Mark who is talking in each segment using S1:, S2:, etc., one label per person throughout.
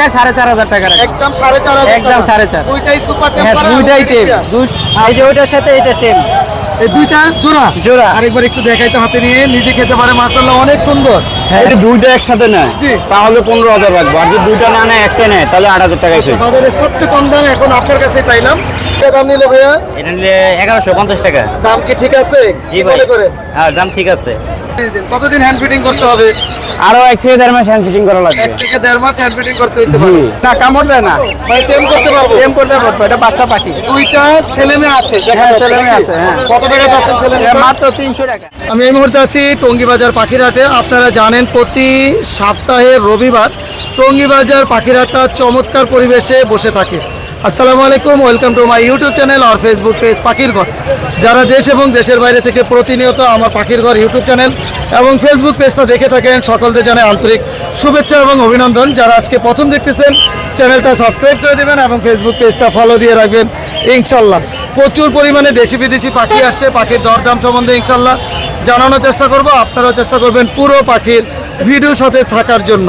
S1: নেয় সাড়ে চার হাজার টাকা
S2: একদম সাড়ে চার হাজার
S1: একদম সাড়ে চার।
S2: দুইটাই সুপার টেম
S1: হ্যাঁ দুইটাই টেম দুই এই যে ওইটার সাথে এটা টেম
S2: এই দুইটা জোড়া?
S1: জোড়া।
S2: আরেকবার একটু দেখাইতে হাতে নিয়ে। নিজে খেতে পারে মাশাআল্লাহ অনেক সুন্দর।
S1: হ্যাঁ
S3: যদি দুইটা একসাথে নেয়।
S2: জি।
S3: তাহলে পনেরো হাজার রাখব। আর যদি দুইটা না নেয় একটা নেয় তাহলে আট হাজার টাকায় খেয়ে।
S2: বাজারের সবচেয়ে কম দাম এখন আপনার কাছে পাইলাম। কত দাম নিলে ভাইয়া?
S1: এটা নিলে এগারোশো পঞ্চাশ টাকা।
S2: দাম কি ঠিক আছে? কি করে
S1: হ্যাঁ দাম ঠিক আছে।
S2: কতদিন হ্যান্ড ফিটিং করতে হবে?
S3: আরও এক থেকে দেড় মাস হ্যান্ড ফিটিং করা লাগবে।
S2: এক থেকে দেড় মাস হ্যান্ড ফিটিং করতে হইতে পারে।
S1: না কামড় দেয় না।
S2: ভাই টেম করতে পারব?
S1: টেম করতে পারব এটা বাচ্চা পাখি।
S2: দুইটা ছেলে মেয়ে আছে
S1: হ্যাঁ, ছেলে মেয়ে আছে, হ্যাঁ।
S2: কত টাকা যাচ্ছেন ছেলে মেয়ে
S1: মাত্র তিনশো টাকা।
S2: আমি এই মুহূর্তে আছি টঙ্গিবাজার পাখিরহাটে। আপনারা জানেন প্রতি সপ্তাহে রবিবার টঙ্গিবাজার পাখিরহাটটা চমৎকার পরিবেশে বসে থাকে। আসসালামু আলাইকুম, welcome to my YouTube channel R Facebook page পাখির ঘর। যারা দেশ এবং দেশের বাইরে থেকে প্রতিনিয়ত আমার পাখির ঘর ইউটিউব চ্যানেল এবং ফেসবুক পেজটা দেখে থাকেন, সকলদের জানাই আন্তরিক শুভেচ্ছা এবং অভিনন্দন। যারা আজকে প্রথম দেখতেছেন, চ্যানেলটা সাবস্ক্রাইব করে দেবেন এবং ফেসবুক পেজটা ফলো দিয়ে রাখবেন, ইনশাল্লাহ। প্রচুর পরিমাণে দেশি বিদেশি পাখি আসছে, পাখির দরদাম সম্বন্ধে ইনশাল্লাহ জানানোর চেষ্টা করব। আপনারাও চেষ্টা করবেন পুরো পাখির ভিডিওর সাথে থাকার জন্য।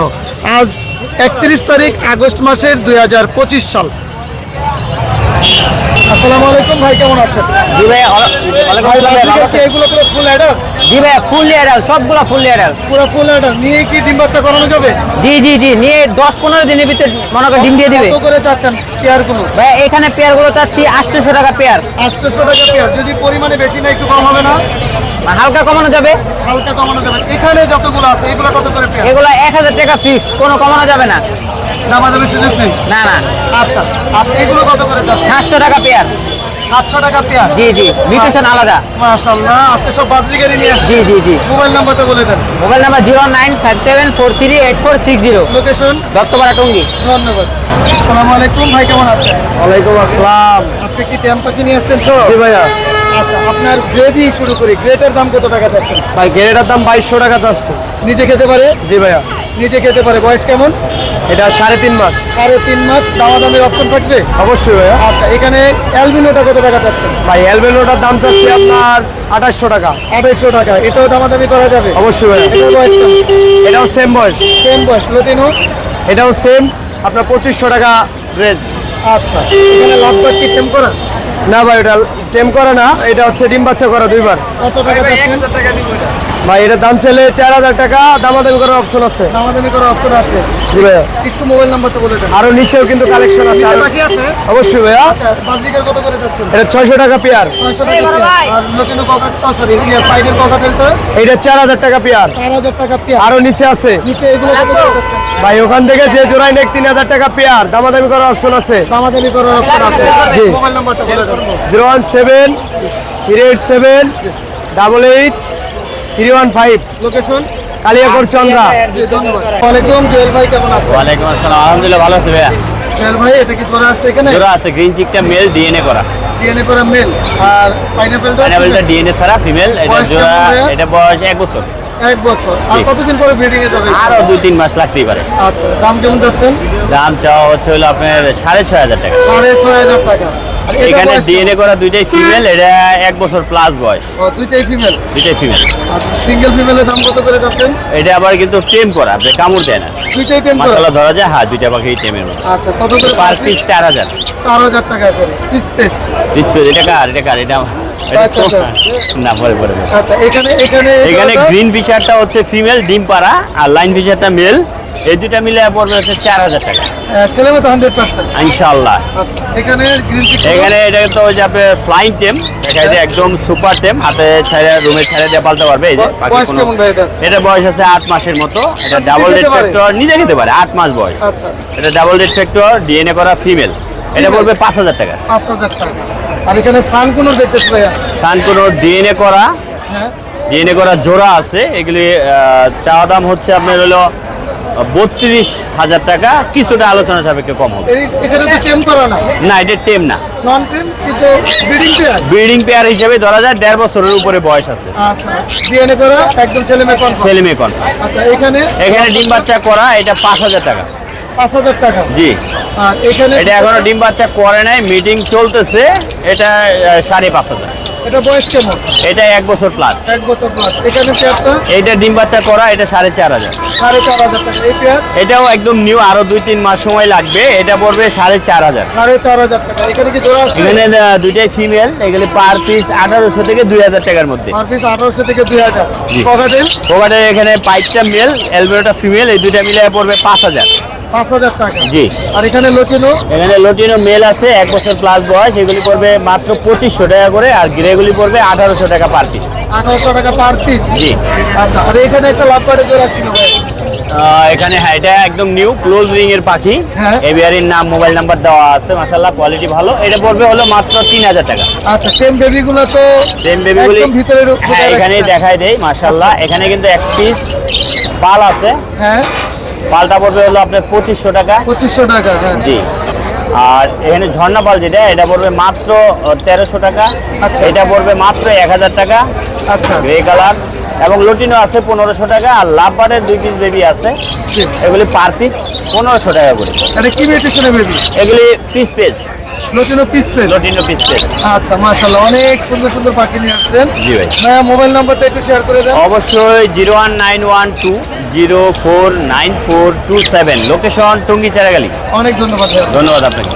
S2: আজ একত্রিশ তারিখ আগস্ট মাসের দু হাজার পঁচিশ সাল। আসসালামু আলাইকুম ভাই কেমন আছেন?
S1: জি ভাই
S2: ভাই বাজিকার কি এগুলো পুরো ফুল অ্যাডার
S1: জি ভাই ফুল এয়ারাল সবগুলো ফুল এয়ারাল
S2: পুরো ফুল অ্যাডার নিয়ে কি ডিম বাচ্চা করানো যাবে?
S1: জি জি জি নিয়ে দশ পনেরো দিনের ভিতরে মনে করেন ডিম দিয়ে দিবে।
S2: কত করে চাচ্ছেন পেয়ারগুলো?
S1: ভাই এখানে পেয়ারগুলো চাচ্ছি আটশোশো টাকা পেয়ার।
S2: আটশোশো টাকা পেয়ার। যদি পরিমাণে বেশি না একটু কম হবে না?
S1: হালকা কমানো যাবে।
S2: হালকা কমানো যাবে। এখানে যতগুলো আছে এগুলো কত করে পেয়ার?
S1: এগুলো এক হাজার টাকা ফিক্স কোনো কমানো যাবে না।
S2: দামা দামের সুযোগ নেই?
S1: না না।
S2: আচ্ছা আর এগুলো কত করে
S1: সাতশো টাকা পেয়ার।
S2: সাতশো টাকা পেয়ার?
S1: জি জি মিউটেশন আলাদা।
S2: আজকে সব নিয়ে আসছি।
S1: জি জি জি।
S2: মোবাইল নাম্বারটা বলে দেন।
S1: Mobile number zero nine five seven four three eight four six zero.
S2: Location
S1: Duttapara Tongi.
S2: ধন্যবাদ। আসসালামু আলাইকুম ভাই কেমন আছেন?
S3: ওয়ালাইকুম আসসালাম।
S2: আজকে কি ট্যাম্প পাখি নিয়ে আসছেন সব
S3: জি ভাইয়া।
S2: আচ্ছা আপনার গ্রে দিয়ে শুরু করি। গ্রেটার দাম কত টাকা চাচ্ছেন?
S3: ভাই গেরেটার দাম বাইশশো টাকা যাচ্ছে
S2: নিজে খেতে পারে?
S3: জি ভাইয়া।
S2: নিজে খেতে পারে। বয়স কেমন?
S3: এটা সাড়ে তিন মাস।
S2: সাড়ে তিন মাস। দামা দামের অপশন থাকবে?
S3: অবশ্যই ভাইয়া।
S2: আচ্ছা এখানে অ্যালবিনোটা কত টাকা চাচ্ছেন?
S3: ভাই এলবেলোটার দাম চাচ্ছি আপনার আঠাশশো টাকা।
S2: আড়াইশো টাকা। এটাও দামাদামি করা যাবে?
S3: অবশ্যই ভাইয়া।
S2: এটার বয়স কেমন?
S3: এটাও সেম বয়স।
S2: সেম বয়স। লতিনো?
S3: এটাও সেম আপনার পঁচিশশো টাকা রেট।
S2: আচ্ছা। এখানে লাভবার কি টেম করা?
S3: না ভাই ওটা টেম করে না। এটা হচ্ছে ডিম বাচ্চা করা দুইবার।
S2: কত টাকা
S3: ভাই এটার দাম চলে চার হাজার টাকা দামাদামি করার অপশন আছে।
S2: দামাদামি করার অপশন আছে।
S3: জি ভাইয়া।
S2: একটু মোবাইল নাম্বারটা বলে দেন।
S3: আরও নিচেও কিন্তু কালেকশন আছে। আরো-
S2: বাকি আছে?
S3: অবশ্যই ভাইয়া।
S2: আচ্ছা বাজরিকার কত করে যাচ্ছেন?
S3: এটা ছয়শো টাকা পেয়ার।
S2: ছয়শো টাকা পেয়ার। আর লতিনো ককাট সরি পাইনের ককাটেলটা
S3: এটা? চার হাজার টাকা পেয়ার।
S2: চার হাজার টাকা পেয়ার।
S3: আরও নিচে আছে।
S2: নিচে এগুলো কত করে যাচ্ছেন
S3: ভাই ওখান থেকে যে জোড়াই নেক তিন হাজার টাকা পেয়ার। দামাদামি করার অপশন আছে।
S2: দামাদামি করার অপশন আছে।
S3: জি।
S2: মোবাইল নাম্বারটা বলে দেন।
S3: Zero one seven three eight seven double eight three one five.
S2: Location
S3: Kaliakair Chandra.
S2: ওয়ালাইকুম জুয়েল ভাই কেমন আছেন?
S4: ওয়ালাইকুম আসসালাম। আলহামদুলিল্লাহ ভালো আছে ভাইয়া।
S2: জুয়েল ভাই এটা কি জোড়া আছে এখানে?
S4: জোড়া আছে গ্রিন চিকটা মেল ডিএনএ করা।
S2: ডিএনএ করে মেল আর পাইনাপেলটা
S4: পাইনাপেলটা ডিএনএ ছাড়া ফিমেল এটা জোড়া এটা বয়স এক বছর।
S2: এক বছর। আর কতদিন পরে ব্রিডিং এ যাবে
S4: আরও দুই তিন মাস লাগতেই পারে।
S2: আচ্ছা দাম কেমন যাচ্ছেন?
S4: দাম চাওয়া হচ্ছে হলো আপনার সাড়ে ছয় হাজার টাকা।
S2: সাড়ে ছয় হাজার টাকা।
S4: এখানে
S2: বয়স
S4: ডিএনএ করা দুইটাই ফিমেল এটা এক বছর প্লাস বয়স।
S2: দুইটাই ফিমেল
S4: দুইটাই ফিমেল
S2: আচ্ছা সিঙ্গেল ফিমেলের দাম কত করে যাচ্ছেন
S4: এটা আবার কিন্তু টেম করা আপনি কামড় দেয় না।
S2: দুইটাই টেম করে?
S4: ধরা যায় হ্যাঁ দুইটা পাখি টেমের মতো
S2: আচ্ছা কত করে
S4: পার পিস চার হাজার।
S2: চার হাজার টাকা করে পিস পিস
S4: ডিসপ্লে এটা কার? এটা কার? এটা
S2: আচ্ছা, আচ্ছা।
S4: না পরে পরে। পরে।
S2: আচ্ছা এখানে এখানে
S4: এখানে গ্রিন ফিশারটা হচ্ছে ফিমেল ডিম পাড়া আর লাইন ফিশারটা মেল এই দুটা মিলে পড়বে হচ্ছে চার হাজার টাকা।
S2: ছেলে মতো হান্ড্রেড পার্সেন্ট
S4: ইনশাল্লাহ
S2: এখানে
S4: এখানে এটা তো ওই যে ফ্লাইং টেম দেখা যায় একদম সুপার টেম হাতে ছেড়ে রুমে ছেড়ে দিয়ে পালতে পারবে এই যে
S2: এটা?
S4: বয়স আছে আট মাসের মতো এটা ডাবল
S2: খেতে
S4: ফ্যাক্টর নিজে খেতে পারে আট মাস বয়স।
S2: আচ্ছা।
S4: এটা ডাবল ফ্যাক্টর ডিএনএ করা ফিমেল এটা? পড়বে পাঁচ হাজার টাকা।
S2: পাঁচ হাজার টাকা। আর এখানে সান কোনো দেখতেছি ভাইয়া।
S4: সান ডিএনএ করা
S2: হ্যাঁ।
S4: ডিএনএ করা জোড়া আছে এগুলি চাওয়া দাম হচ্ছে আপনার হলো বত্রিশ হাজার টাকা। কিছুটা আলোচনা সাপেক্ষে কম হবে।
S2: না
S4: এটা টেম না।
S2: ব্রিডিং পেয়ার
S4: হিসেবে ধরা যায় দেড় বছরের উপরে বয়স আছে।
S2: ছেলে মেয়ে
S4: কন
S2: এখানে
S4: এখানে ডিম বাচ্চা করা এটা পাঁচ হাজার টাকা।
S2: পাঁচ হাজার টাকা।
S4: জি।
S2: আর এখানে
S4: এটা এখনও ডিম বাচ্চা করে নাই মিটিং চলতেছে। এটা সাড়ে পাঁচ হাজার।
S2: এটা বয়স কেমন?
S4: এটা এক বছর প্লাস
S2: এক বছর প্লাস এখানে পেয়ারটা
S4: এইটা ডিম বাচ্চা করা এটা সাড়ে চার হাজার।
S2: সাড়ে চার হাজার টাকা। এই পেয়ার
S4: এটাও একদম নিউ আরও দুই তিন মাস সময় লাগবে। এটা পড়বে সাড়ে চার হাজার।
S2: সাড়ে চার হাজার টাকা। এখানে কি জোড়া আছে?
S4: এখানে দুইটাই ফিমেল এগুলি পার পিস আঠারোশো থেকে দুই হাজার টাকার মধ্যে।
S2: পার পিস আঠারোশো থেকে দুই হাজার। পকেটের
S4: ওখানে এখানে পাইপটা মেল এলবেরোটা ফিমেল এই দুইটা মিলে পড়বে পাঁচ হাজার।
S2: পাঁচ হাজার টাকা।
S4: জি।
S2: আর এখানে লটিনো?
S4: এখানে লটিনো মেল আছে এক বছর প্লাস বয়স এগুলি পড়বে মাত্র পঁচিশশো টাকা করে আর গ্রেগুলি পড়বে আঠারোশো টাকা পার পিস
S2: আঠারোশো টাকা পার পিস
S4: জি।
S2: আচ্ছা আর এখানে একটা লাভ জোড়া ছিল
S4: আহ, এখানে হ্যাঁ এটা একদম নিউ ক্লোজ রিং এর পাখি।
S2: হ্যাঁ।
S4: নাম মোবাইল নাম্বার দেওয়া আছে মাসাল্লাহ কোয়ালিটি ভালো। এটা পড়বে হলো মাত্র তিন হাজার টাকা।
S2: আচ্ছা টেম বেবি গুলো তো
S4: টেম
S2: ভিতরে
S4: হ্যাঁ এখানেই দেখাই দেই মাসাল্লাহ এখানে কিন্তু এক পিস পাল আছে।
S2: হ্যাঁ।
S4: পালটা পড়বে হলো আপনার পঁচিশশো টাকা।
S2: পঁচিশশো টাকা হ্যাঁ।
S4: জি। আর এখানে ঝর্ণা পাল যেটা এটা পড়বে মাত্র তেরোশো টাকা।
S2: আচ্ছা।
S4: এটা পড়বে মাত্র এক হাজার টাকা।
S2: আচ্ছা।
S4: গ্রে কালার এবং লটিনো আছে পনেরোশো টাকা আর লাভবারের দুই পিস বেবি আছে। এগুলি পার পিস পনেরোশো টাকা করে।
S2: এটা কি বেবি
S4: এগুলি peach face
S2: lutino peach face
S4: lutino peach face
S2: আচ্ছা মাশাআল্লাহ অনেক সুন্দর সুন্দর পাখি নিয়ে আসছেন।
S4: জি ভাই।
S2: ভাইয়া মোবাইল নাম্বারটা একটু শেয়ার করে দেন।
S4: অবশ্যই zero one nine one two zero four nine four two seven. Location Tongi Charagali
S2: অনেক ধন্যবাদ
S4: ধন্যবাদ আপনাকে।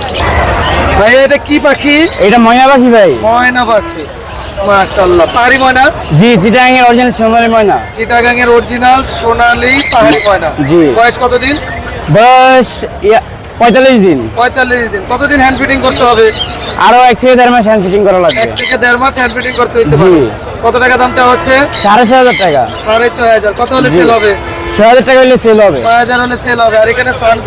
S2: ভাই এটা কি পাখি?
S1: এটা ময়না পাখি ভাই।
S2: ময়না পাখি মাশাআল্লাহ। পাহাড়ি ময়না?
S1: জি চিটাং এর অরিজিনাল সোনালী ময়না।
S2: চিটাগাং এর অরিজিনাল সোনালী পাহাড়ি ময়না।
S1: জি।
S2: বয়স কতদিন?
S1: বয়স পঁয়তাল্লিশ দিন।
S2: পঁয়তাল্লিশ দিন। কতদিন হ্যান্ড ফিটিং করতে হবে?
S1: আরও এক থেকে দেড় মাস হ্যান্ড ফিটিং করা লাগবে।
S2: এক থেকে দেড় মাস হ্যান্ড ফিটিং করতে হইতে পারে। কত টাকা দাম চাওয়া হচ্ছে?
S1: সাড়ে ছয় হাজার টাকা।
S2: সাড়ে ছয় হাজার। কত হলে সেল হবে?
S1: ছয় হাজার টাকা হলে সেল হবে।
S2: ছয় হাজার হলে সেল হবে। আর এখানে সান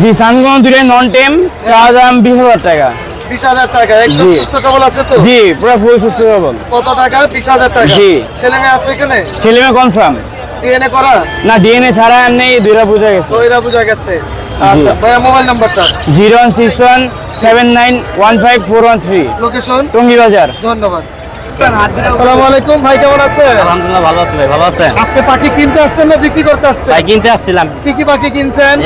S1: জি সানগন দুটাই নন টেম তার দাম বিশ হাজার টাকা।
S2: বিশ হাজার টাকা একদম সুস্থ সবল আছে তো?
S1: জি পুরো ফুল সুস্থ সবল।
S2: কত টাকা? বিশ হাজার টাকা।
S1: জি।
S2: ছেলে মেয়ে আছে এখানে?
S1: ছেলে মেয়ে কনফার্ম
S2: ডিএনএ করা?
S1: না ডিএনএ ছাড়া আর নেই দুইটা বুঝা গেছে।
S2: তৈরা বুঝা গেছে। আচ্ছা ভাইয়া মোবাইল নাম্বারটা
S1: zero one six one seven nine one five four one three.
S2: Location
S1: Tongi Bazar.
S2: ধন্যবাদ। আসসালামু আলাইকুম ভাই কেমন আছেন?
S4: আলহামদুলিল্লাহ ভালো আছে ভাই ভালো আছেন?
S2: আজকে পাখি কিনতে আসছেন না বিক্রি করতে আসছেন?
S4: ভাই কিনতে আসছিলাম।
S2: কি কি পাখি কিনছেন?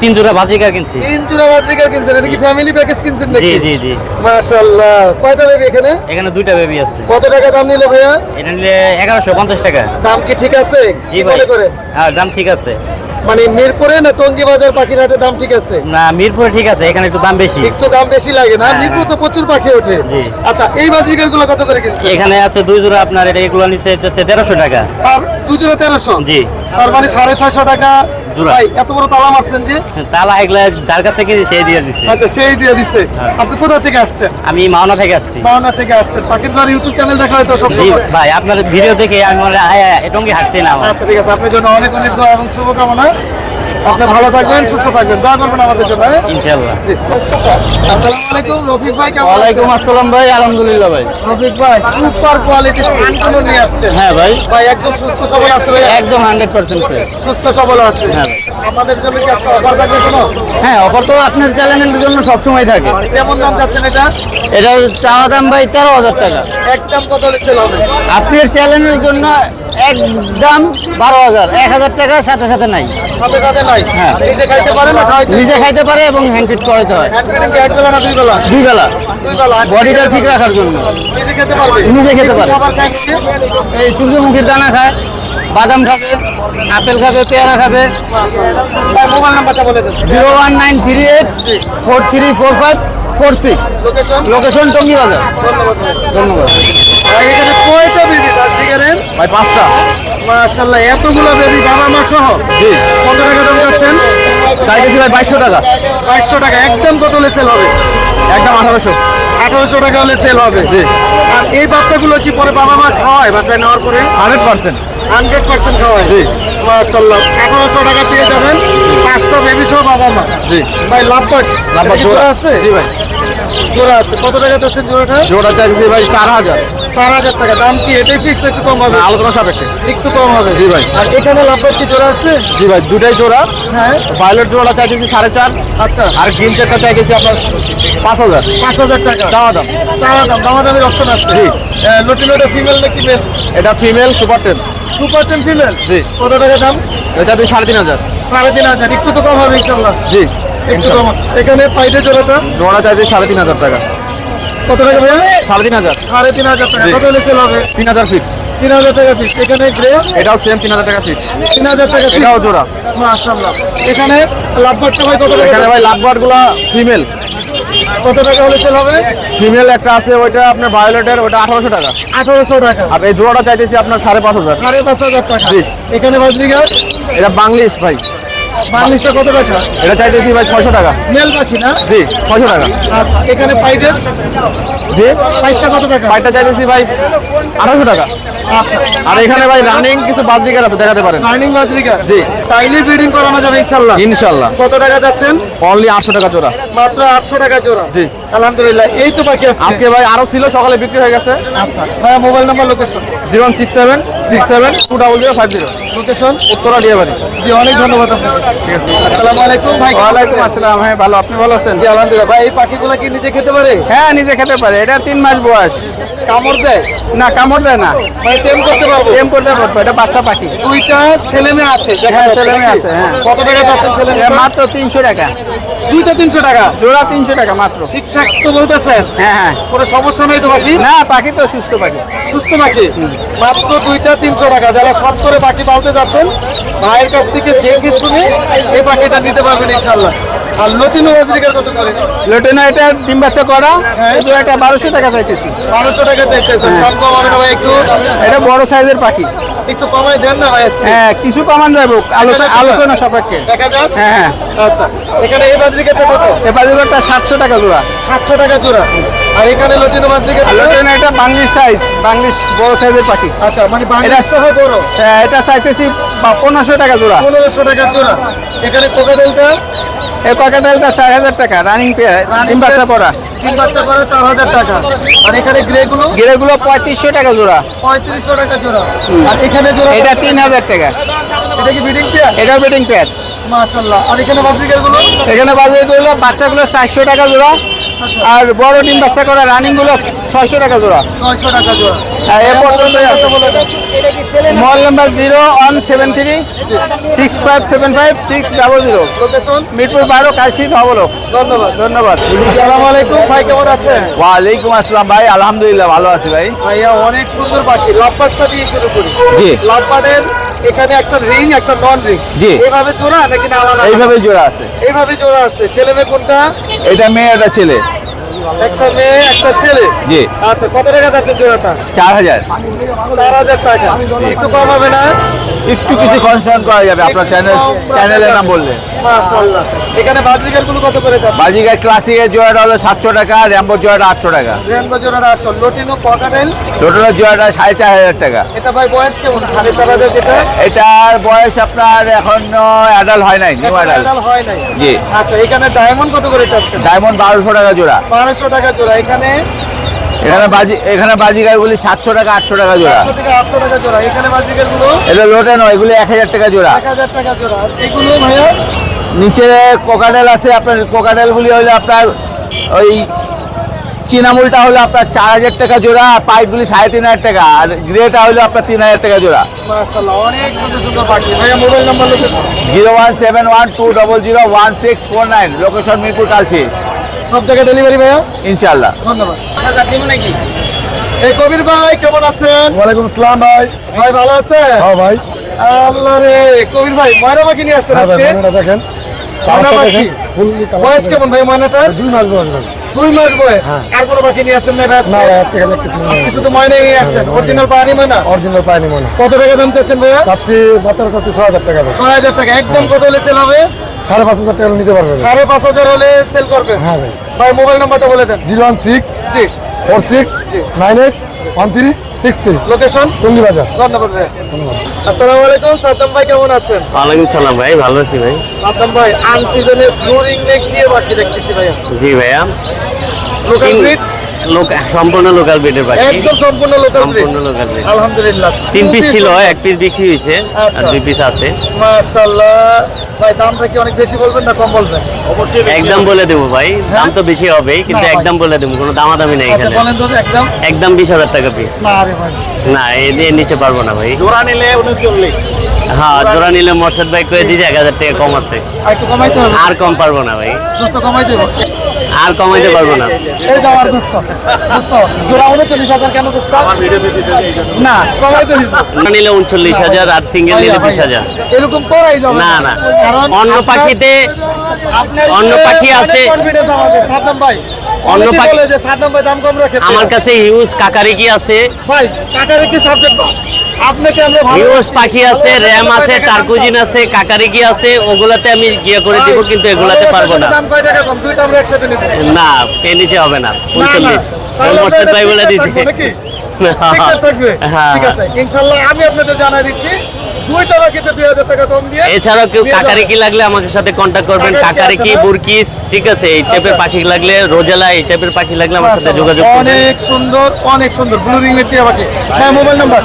S4: তিন জোড়া বাজিকার কিনছি।
S2: তিন চূড়া বাজরিকার কিনছেন এটা কি ফ্যামিলি প্যাকেজ কিনছেন নাকি?
S4: জি জি
S2: মাশাআল্লাহ। কয়টা বেবি এখানে?
S4: এখানে দুইটা বেবি আছে।
S2: কত টাকা দাম নিল ভাইয়া?
S4: এটা নিলে এগারোশো পঞ্চাশ টাকা।
S2: দাম কি ঠিক আছে?
S4: জি ভাই। হ্যাঁ দাম ঠিক আছে।
S2: মানে মিরপুরে না টঙ্গি বাজার পাখির হাটে দাম ঠিক আছে?
S4: না মিরপুরে ঠিক আছে এখানে একটু দাম বেশি।
S2: একটু দাম বেশি লাগে না?
S4: হ্যাঁ,
S2: মিরপুর তো প্রচুর পাখি ওঠে।
S4: জি।
S2: আচ্ছা এই বাজরিকারগুলো কত করে কিনছেন?
S4: এখানে আছে দুই জোড়া আপনার এটা এগুলো নিচে হচ্ছে তেরোশো টাকা।
S2: আর দুই জোড়া তেরোশো?
S4: জি।
S2: তার মানে সাড়ে ছয়শো টাকা
S4: জোড়া।
S2: ভাই এত বড় তালা মারছেন যে?
S4: তালা এগুলা যার কাছ থেকে সেই দিয়ে দিচ্ছে
S2: আচ্ছা সেই দিয়ে দিচ্ছে
S4: হ্যাঁ।
S2: আপনি কোথা থেকে আসছেন?
S4: আমি মাওনা থেকে আসছি।
S2: মাওনা থেকে আসছেন। ইউটিউব চ্যানেল দেখা সব
S4: ভাই আপনার ভিডিও দেখে আমি মনে হয় এটঙ্গি হাঁটছি না
S2: আচ্ছা ঠিক আছে। আপনার জন্য অনেক অনেক দোয়া এবং শুভকামনা। আপনি ভালো থাকবেন সুস্থ থাকবেন। দোয়া করবেন আমাদের জন্য হ্যাঁ?
S4: ইনশাল্লাহ
S2: জি। আসসালামু আলাইকুম রফিক ভাই কেমন
S1: ওয়ালাইকুম আসসালাম ভাই আলহামদুলিল্লাহ ভাই।
S2: রফিক ভাই সুপার কোয়ালিটি নিয়ে আসছেন।
S1: হ্যাঁ ভাই।
S2: ভাই একদম সুস্থ সবল আছে ভাই?
S1: একদম হান্ড্রেড পার্সেন্ট ফ্রেশ।
S2: সুস্থ সবল আছে।
S1: হ্যাঁ।
S2: আমাদের জন্য কি আজকে অফার থাকবে কোনো?
S1: হ্যাঁ অফার তো আপনার চ্যানেলের জন্য সবসময় থাকে।
S2: কেমন দাম যাচ্ছেন এটা?
S1: এটা চাওয়া দাম ভাই তেরো হাজার টাকা।
S2: একদম কত হলে হবে?
S1: আপনার চ্যানেলের জন্য একদম বারো হাজার। এক হাজার টাকা সাথে সাথে নাই।
S2: হাতে কাতে নাই।
S1: হ্যাঁ।
S2: নিজে খাইতে পারে না খাইতে
S1: নিজে খাইতে পারে এবং হ্যান্ডফিট করাতে হয়।
S2: হ্যান্ড এক বেলা না দুই বেলা?
S1: দুই বেলা। বডিটা ঠিক রাখার জন্য।
S2: নিজে খেতে পারবে?
S1: নিজে খেতে পারে।
S2: খাবার খায় নিজে?
S1: এই সূর্যমুখীর দানা খায় বাদাম খাবে আপেল খাবে পেয়ারা খাবে।
S2: মোবাইল নাম্বারটা বলে দেন।
S1: Zero one nine three eight four three four five four six.
S2: Location
S1: location Tongi Bazar
S2: ধন্যবাদ।
S1: ধন্যবাদ।
S2: ভাই এখানে কয়টা বেবি
S1: ভাই পাঁচটা।
S2: মাশাআল্লাহ এতগুলো বেবি বাবা মা সহ
S1: জি।
S2: কত টাকা দাম যাচ্ছেন
S1: চাইতেছি ভাই বাইশশো টাকা।
S2: বাইশশো টাকা একদম কত হলে সেল হবে?
S1: একদম আঠারোশো।
S2: আঠারোশো টাকা হলে সেল হবে।
S1: জি।
S2: আর এই বাচ্চাগুলো কি পরে বাবা মা খাওয়ায় বাসায় নেওয়ার পরে?
S1: Hundred percent.
S2: হান্ড্রেড পার্সেন্ট খাওয়ায়।
S1: জি।
S2: মাশাল্লাহ আঠারোশো টাকা পেয়ে যাবেন পাঁচটা বেবি সহ বাবা মা।
S1: জি।
S2: ভাই লাভ জোড়া? আছে?
S1: জি ভাই।
S2: জোড়া আছে। কত টাকা যাচ্ছেন জোড়াটা?
S1: জোড়া চাইতেছি ভাই চার হাজার।
S2: চার হাজার টাকা। দাম কি এটাই ফিক্স একটু কম হবে?
S1: আলোচনা সাপেক্ষে।
S2: একটু কম হবে।
S1: জি ভাই।
S2: আর এখানে লাভবাট কি জোড়া আছে?
S1: জি ভাই দুটাই জোড়া।
S2: হ্যাঁ।
S1: ভায়োলেট জোড়া চাইতেছি সাড়ে চার।
S2: আচ্ছা।
S1: আর গ্রিন চেকটা চাইতেছি আপনার পাঁচ হাজার।
S2: পাঁচ হাজার টাকা।
S1: চাওয়া দাম
S2: চাওয়া দাম দামাদামির অপশন আছে।
S1: জি।
S2: লটি লোটে ফিমেল নাকি মেল
S1: এটা female super ten
S2: super ten female
S1: জি।
S2: কত টাকা দাম?
S1: এটা দিয়ে সাড়ে তিন হাজার।
S2: সাড়ে তিন হাজার। একটু তো কম হবে ইনশাল্লাহ।
S1: জি।
S2: একটু কম। এখানে পাইতে জোড়াটা?
S1: জোড়া চাইতেছি সাড়ে তিন হাজার টাকা।
S2: কত টাকা ভাইয়া?
S3: সাড়ে তিন হাজার।
S2: সাড়ে তিন হাজার টাকা। কত হলে সেল হবে?
S3: তিন হাজার ফিট
S2: তিন হাজার টাকা পিস এখানে গ্রে
S3: এটাও সেম তিন হাজার টাকা ফিট
S2: তিন হাজার টাকা।
S3: এটাও জোড়া।
S2: মাশাআল্লাহ। এখানে লাভবারটা ভাই কত
S3: এখানে
S2: টাকা
S3: ভাই লাভবার্ডগুলা ফিমেল
S2: কত টাকা হলে সেল হবে?
S3: ফিমেল একটা আছে ওইটা আপনার ভায়োলেটের ওটা আঠারোশো টাকা।
S2: আঠারোশো টাকা।
S3: আর এই জোড়াটা চাইতেছি আপনার সাড়ে পাঁচ হাজার।
S2: সাড়ে পাঁচ হাজার টাকা। এখানে বাজরিগা
S3: এটা বাংলিশ ভাই।
S2: বাংলিশটা কত টাকা?
S3: এটা চাইতেছি ভাই ছয়শো টাকা।
S2: মেল পাখি না?
S3: জি ছয়শো টাকা।
S2: আচ্ছা এখানে পাইজের
S3: জি।
S2: পাইজটা কত টাকা?
S3: পাইটা চাইতেছি ভাই আঠারোশো টাকা।
S2: আচ্ছা।
S3: আর এখানে ভাই রানিং কিছু বাজিকার আছে দেখাতে পারেন।
S2: লাইনিং বাজরিকা
S3: জি।
S2: চাইলে ব্রিডিং করানো যাবে ইনশাল্লাহ
S3: ইনশাল্লাহ
S2: কত টাকা যাচ্ছেন?
S3: অনলি আটশো টাকা জোড়া।
S2: মাত্র আটশো টাকা জোড়া।
S3: জি।
S2: আলহামদুলিল্লাহ এই তো বাকি আজকে।
S3: আজকে ভাই আরও ছিল সকালে বিক্রি হয়ে গেছে।
S2: আচ্ছা ভাইয়া mobile number location
S3: zero one six seven six seven two double zero five zero.
S2: Location
S3: Uttara দিয়ে বাড়ি
S2: জি অনেক ধন্যবাদ আসসালামু আলাইকুম ভাই।
S3: ওয়ালাইকুম আসসালাম। হ্যাঁ ভালো। আপনি ভালো আছেন?
S2: জি আলহামদুলিল্লাহ। ভাই এই পাখিগুলো কি নিজে খেতে পারে?
S3: হ্যাঁ নিজে খেতে পারে। এটা তিন মাস বয়স।
S2: কামড় দেয়?
S3: না কামড় দেয় না।
S2: ভাই টেম করতে পারব?
S3: এম করতে পারব। এটা বাচ্চা পাখি।
S2: দুইটা ছেলে মেয়ে আছে
S3: হ্যাঁ, ছেলে মেয়ে আছে, হ্যাঁ।
S2: কত টাকা যাচ্ছেন ছেলে মেয়ে
S3: মাত্র তিনশো টাকা।
S2: দুইটা তিনশো টাকা।
S3: জোড়া তিনশো টাকা মাত্র।
S2: ঠিকঠাক তো বলতেছেন?
S3: হ্যাঁ হ্যাঁ।
S2: কোনো সমস্যা নেই তো পাখি
S3: না পাখি তো সুস্থ পাখি
S2: সুস্থ পাখি মাত্র দুইটা তিনশো টাকা। যারা করে পাখি পালতে যাচ্ছেন ভাইয়ের কাছ থেকে দেখে শুনে এই পাখিটা নিতে পারবেন ইনশাল্লাহ আর লতিনো বাজরিকার কত করে?
S3: লোটেনা এটা ডিম বাচ্চা করা।
S2: হ্যাঁ।
S3: এই বারোশো টাকা চাইতেছি।
S2: বারোশো টাকা চাইতেছেন। কম কম হবে না ভাই একটু?
S3: এটা বড় সাইজের পাখি।
S2: একটু কমাই দেন না
S3: হ্যাঁ কিছু কমান যাব। আলোচনা আলোচনা সাপেক্ষে।
S2: দেখা যাক
S3: হ্যাঁ হ্যাঁ।
S2: আচ্ছা। এখানে এই বাজরিকাটা কত?
S3: এ বাজিগরটা সাতশো টাকা জোড়া।
S2: সাতশো টাকা জোড়া। আর এখানে লতিনো বাজরিকা
S3: লোটেনা এটা বাংলিশ সাইজ বাংলিশ বড় সাইজের পাখি।
S2: আচ্ছা মানে বাংলাদেশ হয় বড়?
S3: হ্যাঁ, এটা চাইতেছি পনেরোশো টাকা জোড়া।
S2: পনেরোশো টাকা জোড়া। এখানে কোকাটেলটা
S3: এই পকেটেলটা চার হাজার টাকা রানিং পেয়ার বাচ্চা করা
S2: তিন বাচ্চা পড়া চার হাজার টাকা। আর এখানে গ্রে গুলো?
S3: গিরেগুলো পঁয়ত্রিশশো টাকা জোড়া।
S2: পঁয়ত্রিশশো টাকা জোড়া। আর এখানে জোড়া
S3: এটা তিন হাজার টাকা।
S2: এটা কি বিডিং পেয়ার
S3: এটা বেডিং পেয়ার
S2: মাশাল্লাহ আর এখানে বাজরিকারগুলো
S3: এখানে বাজারগুলো বাচ্চাগুলো চারশো টাকা জোড়া। আর বড় ডিম বাচ্চা করা রানিংগুলো ছয়শো টাকা জোড়া।
S2: ছয়শো টাকা জোড়া।
S3: এ পর্যন্ত mobile number zero one seven three six five seven five six double zero
S2: location
S3: Mirpur বারো কাশি ধবলো।
S2: ধন্যবাদ।
S3: ধন্যবাদ।
S2: আসসালামু আলাইকুম। ভাই কেমন আছেন?
S3: ওয়ালাইকুম আসসালাম ভাই। আলহামদুলিল্লাহ ভালো আছি ভাই।
S2: ভাইয়া অনেক সুন্দর পাখি। লাভবাটটা দিয়ে শুরু করি।
S3: জি।
S2: লাভবাটের এখানে একটা রিং একটা নন রিং
S3: জি।
S2: এইভাবে জোড়া নাকি না আলাদা?
S3: এইভাবে জোড়া আছে।
S2: এইভাবে জোড়া আছে। ছেলে মেয়ে কোনটা?
S3: এটা মেয়ে এটা ছেলে?
S2: একটা মেয়ে একটা ছেলে?
S3: জি।
S2: আচ্ছা কত টাকা যাচ্ছে জোড়াটা?
S3: চার হাজার।
S2: চার হাজার টাকা। একটু কম হবে না?
S3: একটু কিছু কনসার্ন করা যাবে আপনার চ্যানেল চ্যানেলের নাম বললে।
S2: মাশাআল্লাহ। এখানে কত করে যাচ্ছে?
S3: বাজিকার ক্লাসিকের জোড়াটা হলো সাতশো টাকা জোড়াটা আটশো টাকা।
S2: জোড়াটা আসল লটিনো পকাটেল
S3: জোড়াটা সাড়ে চার হাজার টাকা।
S2: এটা ভাই বয়স কেমন? সাড়ে চার হাজার যেটা?
S3: এটার বয়স আপনার এখনও অ্যাডাল্ট হয় নাই নিউ
S2: Adult হয় নাই।
S3: জি।
S2: আচ্ছা এখানে ডায়মন্ড কত করে
S3: ডায়মন্ড বারোশো টাকা জোড়া।
S2: বারোশো টাকা জোড়া। এখানে
S3: এখানে বাজি এখানে বাজিকারগুলি সাতশো টাকা আটশো টাকা জোড়া।
S2: একশো থেকে আটশো টাকা জোড়া। এখানে
S3: এটা লোটে নয় এগুলি এক হাজার টাকা জোড়া।
S2: এক হাজার টাকা জোড়া। এগুলো ভাইয়া?
S3: নিচে কোকাটেল আছে আপনার কোকাটেলগুলি হলো আপনার ওই চিনামুলটা হলো আপনার চার হাজার টাকা জোড়া আর পাইপগুলি সাড়ে তিন হাজার টাকা আর গ্রেটা হলো আপনার তিন হাজার টাকা জোড়া। Zero one seven one two double zero one six four nine location Mirpur Kalshi.
S2: সব জায়গায় ডেলিভারি ভাইয়া?
S3: ইনশাল্লাহ
S2: ধন্যবাদ। এই কবির ভাই কেমন আছেন?
S5: ওয়ালাইকুম আসসালাম ভাই।
S2: ভাই ভালো আছেন?
S5: হ্যাঁ ভাই।
S2: আল্লাহ রে কবির ভাই ময়না পাখি নিয়ে আসছেন
S5: হ্যাঁ
S2: আজকে?
S5: দেখেন।
S2: ময়না পাখি বয়স কেমন ভাই ময়নাটা
S5: দুই মাস বয়স ভাই।
S2: দুই মাস বয়স।
S5: হ্যাঁ।
S2: আর কোনো পাখি নিয়ে আসছেন না ভাই
S5: না ভাই আজকে এখানে কিছু
S2: শুধু ময়নাই নিয়ে আসছেন? অরিজিনাল পানি ময়না।
S5: অরিজিনাল পাইনি মনে
S2: কত টাকা দাম চাচ্ছেন ভাইয়া?
S5: চাচ্ছি বাচ্চারা চাচ্ছি ছ হাজার টাকা
S2: ছয় হাজার টাকা। একদম কত হলে সেল হবে?
S5: সাড়ে পাঁচ হাজার টাকা নিতে পারবে
S2: সাড়ে পাঁচ হাজার হলে সেল করবে
S5: হ্যাঁ ভাই।
S2: ভাই মোবাইল নাম্বারটা বলে দেন।
S5: জিরো ওয়ান সিক্স
S2: জি।
S5: Four six nine eight one three six three.
S2: Location
S5: Tongi Bazar
S2: ধন্যবাদ ভাই।
S5: ধন্যবাদ।
S2: আসসালামু আলাইকুম সাদ্দাম ভাই কেমন আছেন?
S4: ওয়ালাইকুম সালাম ভাই ভালো আছি ভাই।
S2: সাদ্দাম ভাই আনসিজনে ফ্লোরিং নেক দিয়ে বাকি দেখতেছি ভাইয়া।
S4: জি ভাইয়া।
S2: লোকাল ব্রিড
S4: লোক সম্পূর্ণ লোকাল বেডের পাখি
S2: একদম সম্পূর্ণ লোকাল ব্রিড
S4: সম্পূর্ণ লোকাল বেড
S2: আলহামদুলিল্লাহ।
S4: তিন পিস ছিল এক পিস বিক্রি হয়েছে আর
S2: আচ্ছা।
S4: দুই পিস আছে।
S2: মাশাআল্লাহ। ভাই দামটা কি অনেক বেশি বলবেন না কম বলবেন? অবশ্যই
S4: একদম বলে দেবো ভাই দাম তো বেশি হবে কিন্তু একদম বলে দেবো কোনো দামাদামি নেই
S2: আচ্ছা
S4: এখানে।
S2: বলেন তো একদম।
S4: একদম বিশ হাজার টাকা পিস
S2: না রে ভাই।
S4: না নিতে পারব না ভাই।
S3: জোড়া নিলে উনচল্লিশ।
S4: হ্যাঁ জোড়া নিলে মোর্শেদ ভাই করে দিতে এক হাজার টাকা কম আছে।
S2: আর একটু কমাইতে হবে।
S4: আর কম পারব না ভাই।
S2: দোস্ত কমাইতে হবে
S4: আর কমাইতে পারব না
S2: এই যাওয়ার দোস্ত দোস্ত জোড়া উনচল্লিশ হাজার কেন দোস্ত না কমাইতে
S4: না নিলে উনচল্লিশ হাজার আর সিঙ্গেল নিলে বিশ হাজার
S2: এরকম করাই যাবে
S4: না না
S2: কারণ
S4: অন্য পাখিতে অন্য পাখি আছে।
S2: confidence আমাদের, ভাই।
S4: অন্য পাখি-
S2: বলে যে সাদ্দাম ভাই দাম কম রাখে।
S4: আমার কাছে হিউজ কাকারিকি আছে
S2: ভাই, কাকারে কি subject না? আপনাকে আমরা।
S4: পাখি আছে র্যাম আছে টার্কুজিন আছে কাকারিকি আছে ওগুলাতে আমি গিয়ে করে দিব কিন্তু এগুলাতে পারব না
S2: দাম কয় টাকা কম? দুইটা আমরা একসাথে নিবো।
S4: না এর নিচে হবে না
S2: না, না।
S4: উনচল্লিশ
S2: তাহলে আমরা
S4: মোর্শেদ
S2: এটা
S4: ভাই বলে
S2: থাকব নাকি?
S4: হ্যাঁ
S2: দিয়ে
S4: এছাড়াও কেউ। কাকারিকি লাগলে আমাদের সাথে কন্ট্যাক্ট করবেন
S2: কাকারিকি
S4: বুরকিস ঠিক আছে এই টাইপের
S2: আচ্ছা।
S4: পাখি লাগলে রোজেলা এই টাইপের পাখি লাগলে আমার সাথে যোগাযোগ
S2: অনেক সুন্দর অনেক সুন্দর ব্লু রিং এর টিয়া পাখি হ্যাঁ mobile number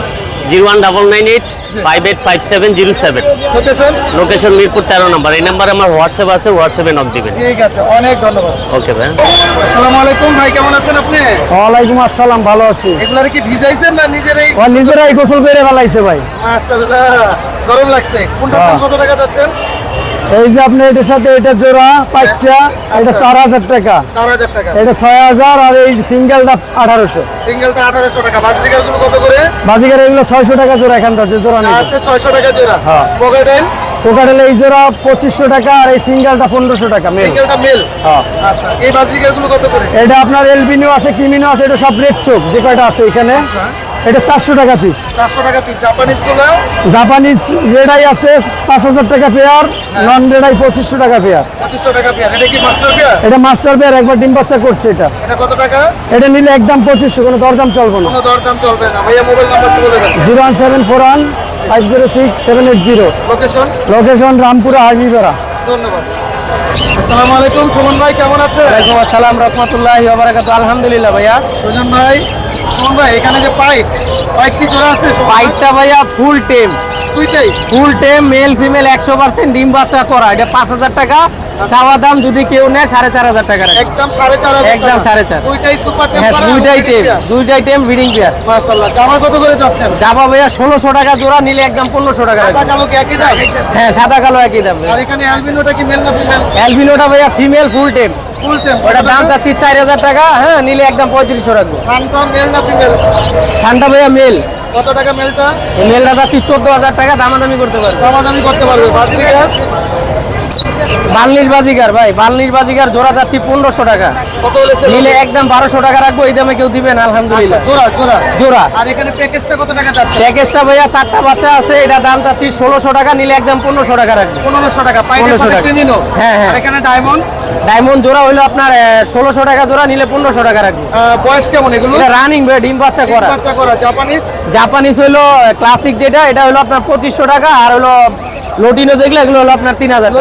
S4: zero one double nine eight five eight five seven zero seven
S2: location
S4: location Mirpur তেরো নম্বর। এই নাম্বারে আমার হোয়াটসঅ্যাপ আছে হোয়াটসঅ্যাপে নক দিবেন।
S2: ঠিক আছে অনেক ধন্যবাদ।
S4: ওকে ভাই।
S2: আসসালামু আলাইকুম ভাই কেমন আছেন আপনি?
S5: ওয়ালাইকুম আসসালাম ভালো আছি।
S2: এগুলার কি ভিজাইছেন না নিজেরাই
S5: ও নিজেরাই গোসল করে ফেলাইছে ভাই।
S2: মাশাআল্লাহ গরম লাগছে। কোনটা
S5: হ্যাঁ।
S2: কত টাকা যাচ্ছেন?
S5: এই যে আপনি এটার সাথে এটা জোড়া পাঁচটা এটা চার হাজার টাকা।
S2: চার হাজার টাকা।
S5: এটা ছয় হাজার আর এই সিঙ্গেলটা আঠারোশো।
S2: সিঙ্গেলটা আঠারোশো টাকা। বাজরিকার কত করে?
S5: বাজিকার এগুলো ছয়শো টাকা জোড়া এখান আছে জোড়া নেই
S2: ছয়শো টাকা জোড়া।
S5: হ্যাঁ।
S2: পকেটেল
S5: কোকাটেল এই জোড়া পঁচিশশো টাকা আর এই সিঙ্গেলটা পনেরোশো টাকা মেল
S2: সিঙ্গেলটা মেল
S5: হ্যাঁ।
S2: আচ্ছা এই বাজরিকার কত করে?
S5: এটা আপনার এলবিনিও আছে কিমিনো আছে এটা সব রেড চোখ যে কয়টা আছে এখানে। এটা চারশো টাকা পিস
S2: চারশো টাকা পিস জাপানিজ
S5: জাপানিজ রেডাই আছে পাঁচ হাজার টাকা পেয়ার নন রেডাই পঁচিশশো টাকা পেয়ার
S2: পঁচিশশো টাকা পেয়ার এটা কি মাস্টার পেয়ার
S5: এটা মাস্টার পেয়ার একবার ডিম বাচ্চা করছে এটা।
S2: এটা কত টাকা?
S5: এটা নিলে একদম পঁচিশশো কোনো দরদাম চলবে না।
S2: কোনো দরদাম চলবে না। ভাইয়া মোবাইল নাম্বার বলে দেন
S5: zero one seven four one five zero six seven eight zero.
S2: Location
S5: location Rampura Hajipara.
S2: ধন্যবাদ। আসসালামু আলাইকুম। সুমন ভাই কেমন আছেন?
S5: ওয়ালাইকুম আসসালাম রহমতুল্লাহ আলহামদুলিল্লাহ ভাইয়া।
S2: সুজন ভাই সুমন ভাই এখানে যে পাইপ পাইপ কি জোড়া আছে
S5: পাইপটা ভাইয়া ফুল টেম
S2: দুইটাই
S5: ফুল টেম মেল ফিমেল একশো পার্সেন্ট ডিম বাচ্চা করা। এটা পাঁচ হাজার টাকা। চাওয়া দাম যদি কেউ নেয় সাড়ে চার হাজার টাকা
S2: একদম সাড়ে চার হাজার
S5: একদম সাড়ে চার।
S2: দুইটাই সুপার টেম্পার
S5: হ্যাঁ দুইটাই টেম দুইটাই টেম ব্রিডিং পেয়ার
S2: মাশাআল্লাহ। জামা কত করে যাচ্ছেন?
S5: যাবা ভাইয়া ষোলোশো টাকা জোড়া নিলে একদম পনেরোশো টাকা
S2: সাদা কালো কি একই দাম?
S5: হ্যাঁ সাদা কালো একই দাম
S2: আর এখানে অ্যালবিনোটা কি মেল না ফিমেল
S5: অ্যালবিনোটা ভাইয়া ফিমেল ফুল টেম।
S2: ফুল টেম।
S5: ওটা দাম চাচ্ছি চার হাজার টাকা হ্যাঁ নিলে একদম পঁয়ত্রিশশো রাখব।
S2: সানটা মেল না ফিমেল
S5: সানটা ভাইয়া মেল
S2: কত টাকা মেলটা
S5: মেলটা যাচ্ছি চোদ্দ হাজার টাকা দামাদামি করতে পারবে।
S2: দামাদামি করতে পারবে। বাজরিকা
S5: বালনির বাজিগার ভাই বাজিগার জোড়া যাচ্ছি পনেরোশো টাকা। নিলে একদম বারোশো টাকা রাখব এই দামে কেউ দিবেন
S2: আচ্ছা
S5: আলহামদুলিল্লাহ।
S2: জোড়া জোড়া।
S5: জোড়া।
S2: আর এখানে প্যাকেজটা কত টাকা যাচ্ছে?
S5: প্যাকেজটা ভাইয়া চারটা বাচ্চা আছে এটা দাম চাচ্ছি ষোলোশো টাকা নিলে একদম পনেরোশো টাকা রাখব।
S2: পনেরোশো টাকা পাইপের
S5: 1500
S2: সাথে
S5: টাকা। হ্যাঁ, হ্যাঁ।
S2: এখানে ডায়মন্ড
S5: ডায়মন্ড জোড়া হইল আপনার ষোলোশো টাকা জোড়া নিলে পনেরোশো টাকা রাখব।
S2: বয়স কেমন এগুলো?
S5: রানিং ভাই ডিম বাচ্চা করা।
S2: বাচ্চা করা জাপানিজ
S5: জাপানিজ হইল ক্লাসিক যেটা এটা হলো আপনার পঁচিশশো টাকা আর হলো লোটিনো যেগুলো এগুলো হলো আপনার তিন হাজার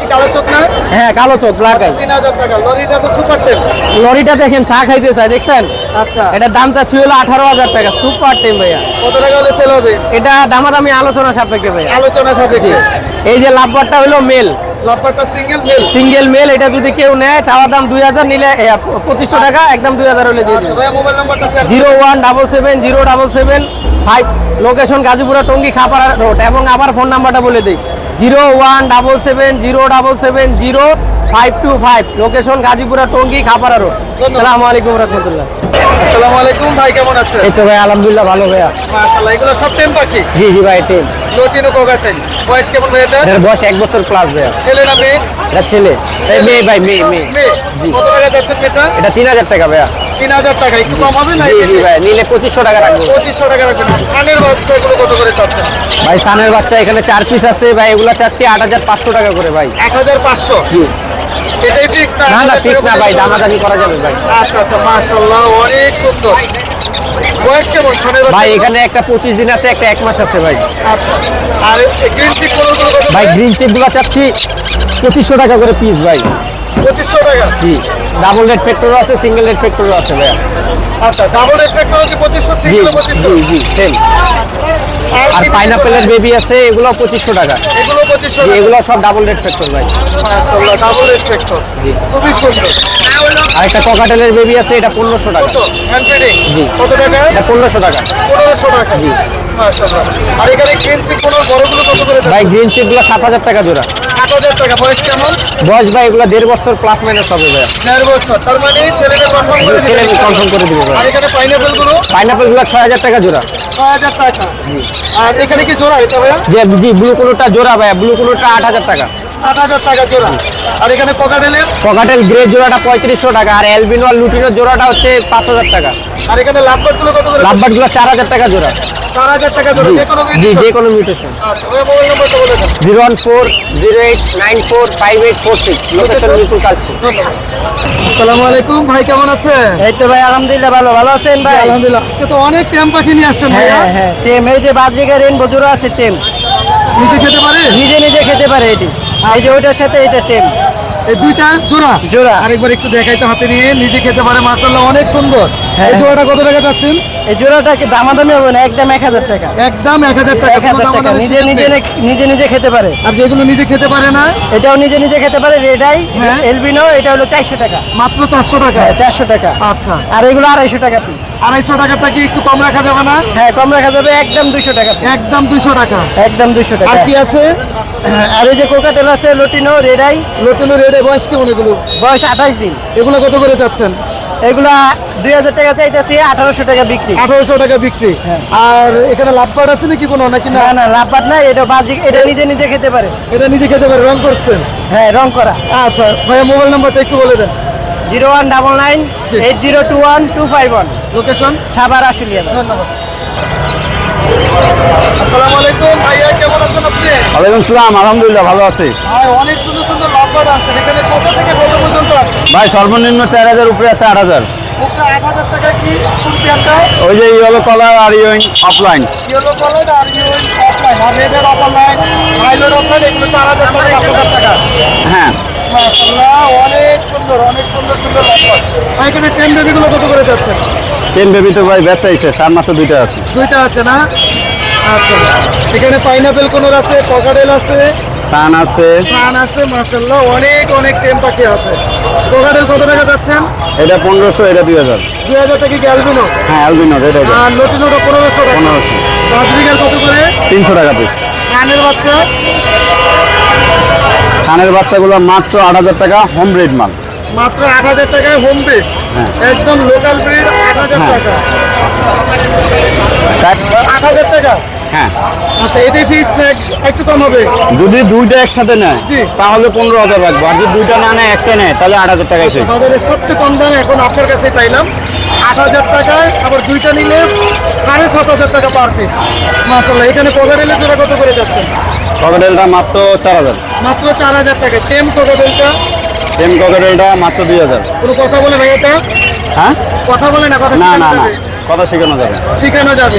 S2: কি কালো চোখ না?
S5: হ্যাঁ কালো চোখ ব্ল্যাক আই
S2: তিন হাজার টাকা। লরিটা তো সুপার টেম
S5: লরিটা দেখেন চা খাইতে চাই দেখছেন?
S2: আচ্ছা।
S5: এটা দাম চাচ্ছি হলো আঠারো হাজার টাকা সুপার টেম ভাইয়া।
S2: কত টাকা হলে সেল হবে?
S5: এটা দামাদামি আলোচনা সাপেক্ষে ভাইয়া।
S2: আলোচনা সাপেক্ষে।
S5: এই যে লাভবারটা হলো মেল
S2: লাভবারটা সিঙ্গেল মেল
S5: সিঙ্গেল মেল এটা যদি কেউ নেয় চাওয়া দাম দুই হাজার নিলে 2500 টাকা একদম দুই হাজার হলে দিয়ে
S2: আচ্ছা ভাই মোবাইল নাম্বারটা share
S5: zero one double seven zero double seven five location Gazipura Tongi Khapara road এবং আবার ফোন নাম্বারটা বলে দেই। Zero one double seven zero double seven zero five two five location Gazipura Tongi Khapara road সালামু আলাইকুম রহমতুল্লাহ।
S2: আসসালামু আলাইকুম ভাই কেমন আছেন?
S5: এই তো ভাই আলহামদুলিল্লাহ ভালো ভাইয়া।
S2: মাশাআল্লাহ এগুলো সব টেম পাখি
S5: জি জি ভাই টেন
S2: লটিনো কোগা টেম বয়স কেমন ভাই এটা
S5: বয়স বছর প্লাস ভাইয়া।
S2: ছেলে না মেয়ে?
S5: এটা ছেলে। এই মেয়ে ভাই মেয়ে মেয়ে।
S2: মেয়ে। কত টাকা যাচ্ছেন মেয়েটা?
S5: এটা তিন হাজার টাকা ভাইয়া।
S2: তিন হাজার টাকা। একটু কম হবে না?
S5: জি জি ভাই নিলে পঁচিশশো টাকা রাখব।
S2: পঁচিশশো টাকা রাখবেন। স্থানের বাচ্চাগুলো কত করে চাচ্ছেন
S5: ভাই সানের বাচ্চা এখানে চার পিস আছে। ভাই এগুলা চাচ্ছি আট হাজার পাঁচশো টাকা করে ভাই।
S2: এক হাজার পাঁচশো?
S5: জি।
S2: এটাই ফিক্স না
S5: না ফিক্স না ভাই দামাদামি করা যাবে ভাই।
S2: আচ্ছা আচ্ছা মাশাআল্লাহ অনেক সুন্দর। বয়স কেমন
S5: ভাই এখানে একটা পঁচিশ দিন আছে একটা এক মাস আছে ভাই।
S2: আচ্ছা আর গ্রিন কত
S5: ভাই গ্রিন চেকগুলা চাচ্ছি পঁচিশশো টাকা করে পিস ভাই।
S2: পঁচিশশো টাকা?
S5: জি ডাবল রেড ফ্যাক্টরও আছে সিঙ্গেল রেড ফ্যাক্টরও আছে ভাইয়া
S2: আচ্ছা ডাবল এফেক্ট হচ্ছে পঁচিশশো
S5: জি
S2: সিঙ্গেল পঁচিশশো
S5: জি জি সেম আর পাইনাপেলের বেবি আছে এগুলো পঁচিশশো টাকা।
S2: এগুলো পঁচিশশো
S5: এগুলো সব ডাবল রেড ফ্যাক্টর ভাই।
S2: ডাবল রেড ফ্যাক্টর খুবই সুন্দর।
S5: আর একটা ককাটেলের বেবি আছে এটা পনেরোশো টাকা। জি।
S2: কত টাকা?
S5: এটা পনেরোশো টাকা।
S2: পনেরোশো টাকা। জি। আর এখানে গ্রিন চিক কোনো বড়গুলো কত করে
S5: ভাই গ্রিন চিপগুলো সাত হাজার টাকা জোড়া।
S2: আট হাজার টাকা। বয়স কেমন?
S5: বয়স ভাই এগুলো দেড় বছর প্লাস মাইনাস হবে ভাই
S2: দেড় বছর। তার মানে ছেলেকে কনফার্ম করে
S5: ছেলে কনফার্ম করে দিবে
S2: আর এখানে পাইনাপেলগুলো?
S5: পাইনাপেলগুলো ছয় হাজার টাকা জোড়া।
S2: ছয় হাজার টাকা। আর এখানে কি জোড়া এটা ভাইয়া?
S5: জি ব্লু কোনোটা জোড়া ভাইয়া ব্লু কোনোটা আট হাজার টাকা।
S2: আট হাজার টাকা জোড়া। আর এখানে কোকাটেলের
S5: পকাটেল গ্রে জোড়াটা পঁয়ত্রিশশো টাকা আর অ্যালবিনো আর লুটিনোর জোড়াটা হচ্ছে পাঁচ হাজার টাকা।
S2: আর এখানে লাভবার্ডগুলো কত করে?
S5: লাভবার্ডগুলো চার হাজার টাকা জোড়া। জি। যে কোনো মিউটেশন
S2: আচ্ছা
S5: zero one four zero eight nine four five eight four six. Location Mirpur Kalshi
S2: আসসালামু আলাইকুম ভাই কেমন আছেন?
S5: এই তো ভাই আলহামদুলিল্লাহ ভালো। ভালো আছেন ভাই?
S2: আলহামদুলিল্লাহ। আজকে তো অনেক টেম পাখি নিয়ে আসছেন
S5: হ্যাঁ হ্যাঁ টেম। এই যে বাজরিকা রেনবো জোড়া আছে টেম।
S2: নিজে খেতে পারে?
S5: নিজে নিজে খেতে পারে এটি। এই যে ওইটার সাথে এটা টেম।
S2: এই দুইটা জোড়া?
S5: জোড়া।
S2: আরেকবার একটু দেখাইতে হাতে নিয়ে। নিজে খেতে পারে মাশাআল্লাহ অনেক সুন্দর।
S5: হ্যাঁ।
S2: এই জোড়াটা কত টাকা যাচ্ছেন
S5: এই জোড়াটা দামাদামি হবে না? একদম এক হাজার টাকা?
S2: একদম এক হাজার টাকা
S5: টাকা। নিজে নিজে নিজে নিজে খেতে পারে।
S2: আর যেগুলো নিজে খেতে পারে না?
S5: এটাও নিজে নিজে খেতে পারে। রেডাই
S2: হ্যাঁ।
S5: এলবিনো এটা হলো চারশো টাকা।
S2: মাত্র চারশো টাকা?
S5: হ্যাঁ চারশো টাকা।
S2: আচ্ছা।
S5: আর এগুলো আড়াইশো টাকা পিস
S2: আড়াইশো টাকাটা কি একটু কম রাখা যাবে না?
S5: হ্যাঁ কম রাখা যাবে একদম দুশো টাকা
S2: একদম দুইশো টাকা।
S5: একদম দুশো টাকা।
S2: আর কি আছে?
S5: আর এই যে কোকাটেল আছে লটিনো রেডাই
S2: নতুন রেডে বয়স কেমন এগুলো?
S5: বয়স আঠাশ দিন।
S2: এগুলো কত করে যাচ্ছেন
S5: এগুলা দুই হাজার টাকা চাইতেছি আঠারোশো টাকা বিক্রি।
S2: আঠারোশো টাকা বিক্রি। আর এখানে লাভবার্ড আছে নাকি কোনো নাকি না?
S5: না না এটা বাজি এটা নিজে নিজে খেতে পারে।
S2: এটা নিজে খেতে পারে রং করছেন?
S5: হ্যাঁ রং করা।
S2: আচ্ছা ভাইয়া মোবাইল নাম্বারটা একটু বলে দেন।
S5: Zero one double nine eight zero two one two five one.
S2: Location
S5: Savar Ashulia.
S2: ধন্যবাদ। আসসালামু আলাইকুম ভাইয়া কেমন আছেন আপনি?
S3: ওয়ালাইকুম সালাম আলহামদুলিল্লাহ ভালো আছি।
S2: ভাই অনেক সুন্দর সুন্দর লাভবার্ড আছে। এখানে কত থেকে কত পর্যন্ত? আছে
S3: ভাই সর্বনিম্ন চার হাজার উপরে আছে আট হাজার।
S2: ওটা হাজার টাকা কি
S3: ওই যে ইয়েলো কালার আর ইউইং অফলাইন
S2: ইয়েলো কালার আর ইউএন অফলাইন আর রেডের অফলাইন ভাইলোর অফলাইন এগুলো চার হাজার টাকা পাঁচ হাজার টাকা।
S3: হ্যাঁ।
S2: মাশাআল্লাহ অনেক সুন্দর অনেক সুন্দর সুন্দর লাভবার্ড ভাই এখানে টেন বেবিগুলো কত করে যাচ্ছে?
S3: টেন বেবি তো ভাই বেচাইছে সার মাত্র দুইটা আছে।
S2: দুইটা আছে না? আচ্ছা এখানে পাইনাপেল কোনোর আছে আছে।
S3: সান আছে।
S2: সান আছে মাশাআল্লাহ অনেক অনেক টেম পাখি আছে। ককারেল কত টাকা যাচ্ছেন
S3: এটা পনেরোশো এটা দুই হাজার।
S2: দুই হাজার টাকা গ্যালবিনো
S3: হ্যাঁ অ্যালবিনো এটা
S2: আর লটিনোটা পনেরোশো টাকা।
S3: পনেরোশো।
S2: বাজরিকার কত করে?
S3: তিনশো টাকা পিস
S2: সানের বাচ্চা?
S3: সানের বাচ্চাগুলো মাত্র আট হাজার টাকা হোম ব্রিড মাল।
S2: মাত্র আট হাজার টাকায় হোম ব্রিড
S3: হ্যাঁ।
S2: একদম লোকাল ব্রিড আট হাজার
S3: হ্যাঁ।
S2: টাকা। আট হাজার টাকা?
S3: হ্যাঁ।
S2: আচ্ছা এটাই ফিক্স না একটু কম হবে?
S3: যদি দুইটা একসাথে নেয়। তাহলে পনেরো হাজার রাখব আর যদি দুইটা না নেয় একটা নেয় তাহলে আট হাজার টাকায় ঠিক
S2: বাজারের সবচেয়ে কম দাম এখন আপনার কাছে পাইলাম। আট হাজার টাকায় আবার দুইটা নিলে সাড়ে সাত হাজার টাকা পার পিস মাসাল্লাহ এখানে কোকারেলে জোড়া কত করে যাচ্ছে?
S3: ককাটেলটা মাত্র চার হাজার।
S2: মাত্র চার হাজার টাকা টেম কোকারেলটা
S3: টেন ককাটেলটা মাত্র দুই হাজার।
S2: কোনো কথা বলে ভাই এটা?
S3: হ্যাঁ?
S2: কথা বলে না কথা
S3: না না না? কথা শেখানো যাবে।
S2: শেখানো যাবে।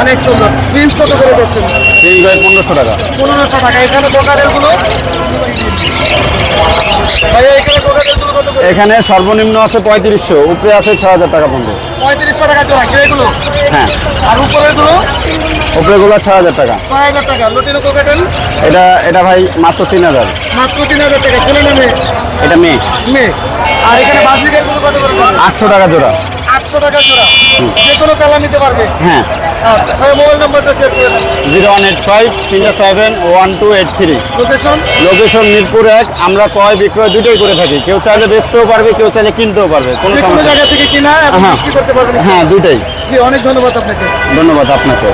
S2: অনেক সুন্দর। প্রিন্স কত করে যাচ্ছেন
S3: তিন ভাই পনেরোশো টাকা।
S2: পনেরোশো টাকা। এখানে ভাইয়া এখানে
S3: সর্বনিম্ন আছে পঁয়ত্রিশশো উপরে আছে ছ হাজার টাকা পর্যন্ত।
S2: পঁয়ত্রিশশো টাকা জোড়া গ্রেগুলো?
S3: হ্যাঁ।
S2: আর উপরেরগুলো?
S3: উপরেগুলো ছ হাজার টাকা।
S2: ছয় হাজার টাকা। Lutino cockatiel?
S3: এটা এটা ভাই মাত্র তিন হাজার।
S2: মাত্র তিন হাজার টাকা। ছেলে নামে
S3: এটা মেয়ে।
S2: মেয়ে। আর এখানে বাজরিকের কত করে?
S3: আটশো টাকা জোড়া।
S2: আটশো টাকা জোড়া। যে কোনো কালার নিতে পারবে।
S3: হ্যাঁ।
S2: আচ্ছা ভাই মোবাইল নাম্বারটা শেয়ার করে
S3: zero one eight five seven one two eight three
S2: location
S3: location Mirpur এক আমরা ক্রয় বিক্রয় দুটোই করে থাকি। কেউ চাইলে বেচতেও পারবে কেউ চাইলে কিনতেও পারবে কোনো সমস্যা
S2: জায়গা থেকে কিনা
S3: হ্যাঁ।
S2: বিক্রি করতে পারবেন।
S3: হ্যাঁ দুটাই।
S2: অনেক ধন্যবাদ আপনাকে।
S3: ধন্যবাদ আপনাকে।